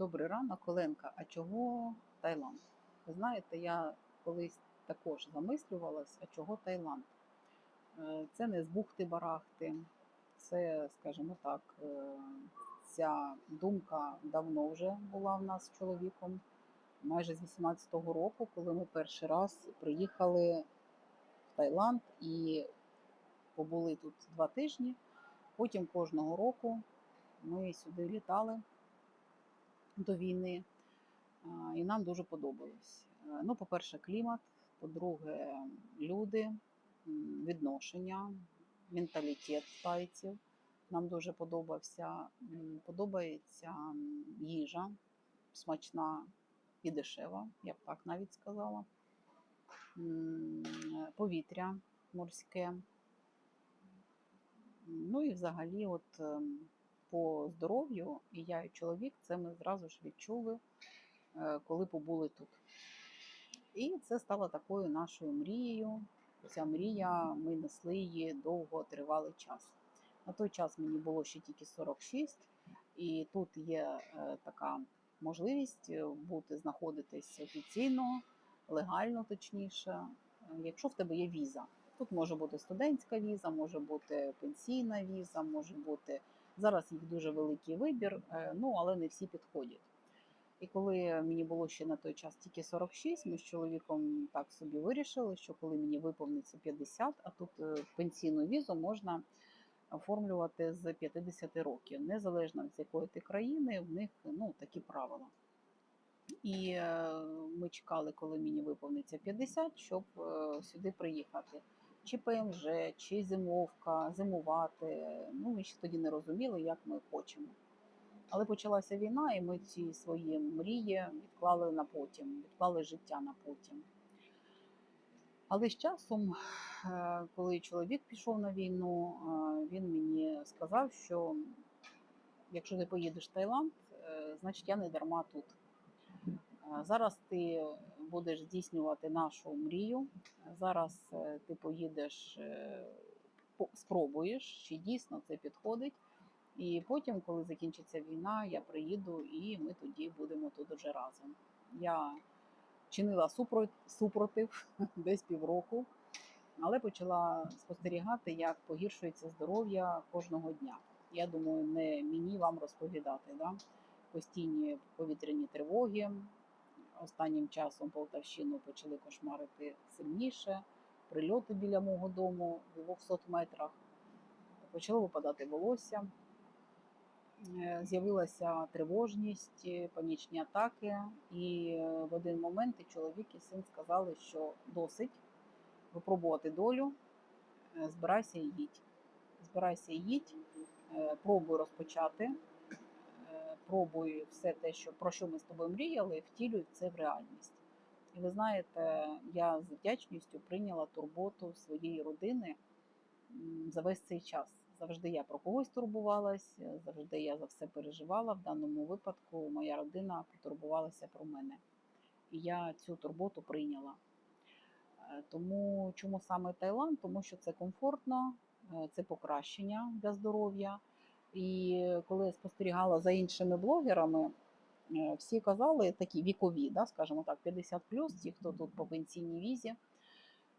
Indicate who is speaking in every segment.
Speaker 1: Добрий ранок, Оленка. А чого Таїланд? Ви знаєте, я колись також замислювалась, а чого Таїланд? Е, Це не з бухти-барахти, це, скажімо так, е, ця думка давно вже була в нас з чоловіком, майже з 18-го року, коли ми перший раз приїхали в Таїланд і побули тут два тижні. Потім кожного року ми сюди літали до війни, і нам дуже подобалось. Е, Ну, по-перше, клімат, по-друге, люди, відношення, менталітет тайців. Нам дуже подобався. Подобається їжа, смачна і дешева, я б так навіть сказала. Е, Повітря морське. Ну і взагалі, от ем, по здоров'ю, і я, і чоловік, це ми зразу ж відчули, е, коли побули тут. І це стало такою нашою мрією. Ця мрія, ми несли її довго тривалий час. На той час мені було ще тільки 46, і тут є е, така можливість е, бути, знаходитись офіційно, легально точніше, якщо в тебе є віза. Тут може бути студентська віза, може бути пенсійна віза, може бути зараз їх дуже великий вибір, е, ну але не всі підходять. І коли мені було ще на той час тільки 46, ми з чоловіком так собі вирішили, що коли мені виповниться 50, а тут е, пенсійну візу можна оформлювати з 50 років, незалежно з якої ти країни, в них ну, такі правила. І е, ми чекали, коли мені виповниться 50, щоб сюди приїхати. Чи ПМЖ, чи зимовка, зимувати. Ну, ми ще тоді не розуміли, як ми хочемо. Але почалася війна, і ми ці свої мрії відклали на потім, відклали життя на потім. Але з часом, е, коли чоловік пішов на війну, е, він мені сказав, що якщо ти поїдеш в Таїланд, е, значить я не дарма тут. Зараз ти будеш здійснювати нашу мрію. Зараз е, ти поїдеш, е, спробуєш, чи дійсно це підходить. І потім, коли закінчиться війна, я приїду і ми тоді будемо тут уже разом. Я чинила супротив десь півроку, але почала спостерігати, як погіршується здоров'я кожного дня. Я думаю, не мені вам розповідати. Да? Постійні повітряні тривоги. Останнім часом Полтавщину почали кошмарити сильніше. Прильоти біля мого дому в 200 метрах. Почало випадати волосся. Е, З'явилася тривожність, е, панічні атаки, і е, в один момент і чоловік і син сказали, що досить випробувати долю, збирайся і їдь. Збирайся і їдь, пробуй розпочати, пробуй все те, що, про що ми з тобою мріяли, втілюй це в реальність. І ви знаєте, я з вдячністю прийняла турботу своєї родини за весь цей час. Завжди я про когось турбувалась, завжди я за все переживала. В даному випадку моя родина потурбувалася про мене. І я цю турботу прийняла. Е, Тому чому саме Таїланд? Тому що це комфортно, е, це покращення для здоров'я. І коли я спостерігала за іншими блогерами, е, всі казали такі вікові, да, скажімо так, 50 ті, хто тут по пенсійній візі,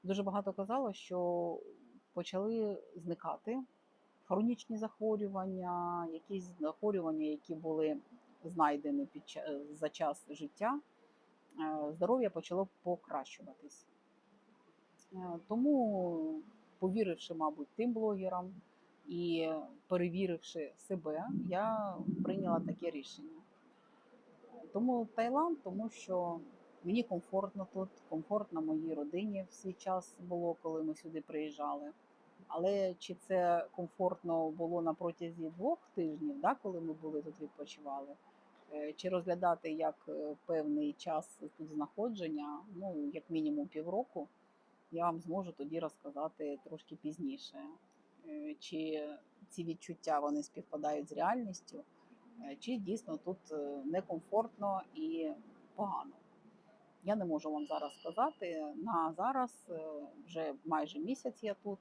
Speaker 1: дуже багато казало, що почали зникати хронічні захворювання, якісь захворювання, які були знайдені під ча- за час життя, е, здоров'я почало покращуватись. Е, Тому, повіривши, мабуть, тим блогерам і перевіривши себе, я прийняла таке рішення. Тому Таїланд, тому що мені комфортно тут, комфортно моїй родині в свій час було, коли ми сюди приїжджали. Але чи це комфортно було на протязі двох тижнів, да, коли ми були тут відпочивали, Е, чи розглядати як е, певний час тут знаходження, ну як мінімум півроку, я вам зможу тоді розказати трошки пізніше. Е, Чи ці відчуття вони співпадають з реальністю, е, чи дійсно тут е, некомфортно і погано. Я не можу вам зараз сказати. На зараз вже майже місяць я тут,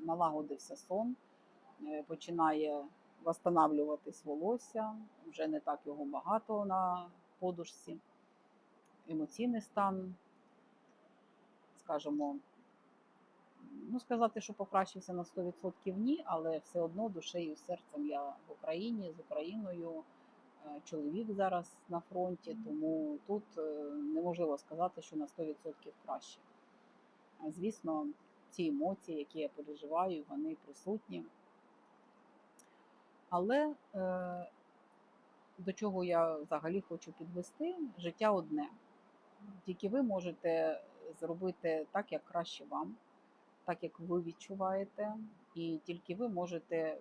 Speaker 1: налагодився сон, починає восстанавлюватись волосся, вже не так його багато на подушці. Емоційний стан, скажімо, ну сказати, що покращився на 100% ні, але все одно душею і серцем я в Україні з Україною. Е, Чоловік зараз на фронті, тому тут е, неможливо сказати, що на 100% краще. Звісно, ці емоції, які я переживаю, вони присутні. Але е, до чого я взагалі хочу підвести, життя одне. Тільки ви можете зробити так, як краще вам, так як ви відчуваєте, і тільки ви можете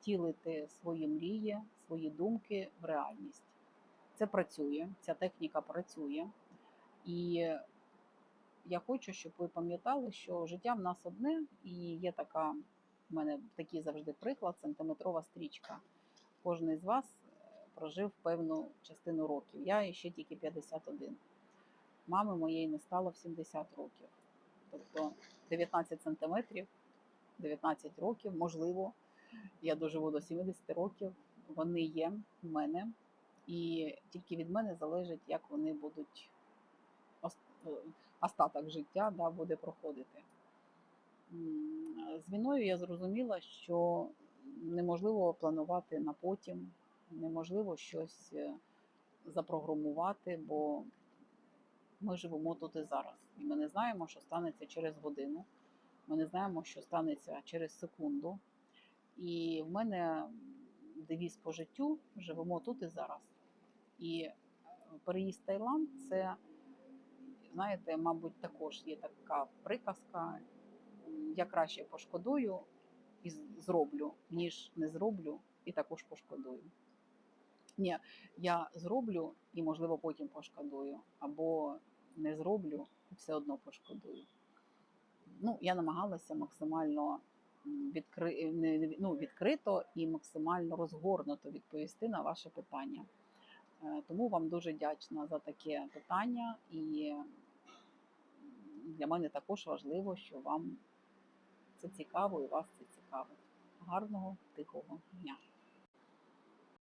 Speaker 1: втілити свої мрії, свої думки в реальність. Це працює, ця техніка працює. І я хочу, щоб ви пам'ятали, що життя в нас одне, і є така, в мене такий завжди приклад, сантиметрова стрічка. Кожен з вас е, прожив певну частину років. Я ще тільки 51. Мами моєї не стало в 70 років. Тобто 19 сантиметрів, 19 років, можливо, я доживу до 70 років. Вони є в мене, і тільки від мене залежить, як вони будуть е, остаток життя да, буде проходити. З війною я зрозуміла, що неможливо планувати на потім, неможливо щось е, запрограмувати, бо ми живемо тут і зараз. І ми не знаємо, що станеться через годину. Ми не знаємо, що станеться через секунду. І в мене девіз по життю живемо тут і зараз. І е, переїзд в Таїланд це, знаєте, мабуть, також є така приказка. Я краще пошкодую і зроблю, ніж не зроблю і також пошкодую. Ні, я зроблю і, можливо, потім пошкодую, або не зроблю все одно пошкодую. Ну, я намагалася максимально відкри... ну, відкрито і максимально розгорнуто відповісти на ваше питання. Е, Тому вам дуже вдячна за таке питання, і для мене також важливо, що вам це цікаво і вас це цікавить. Гарного тихого дня!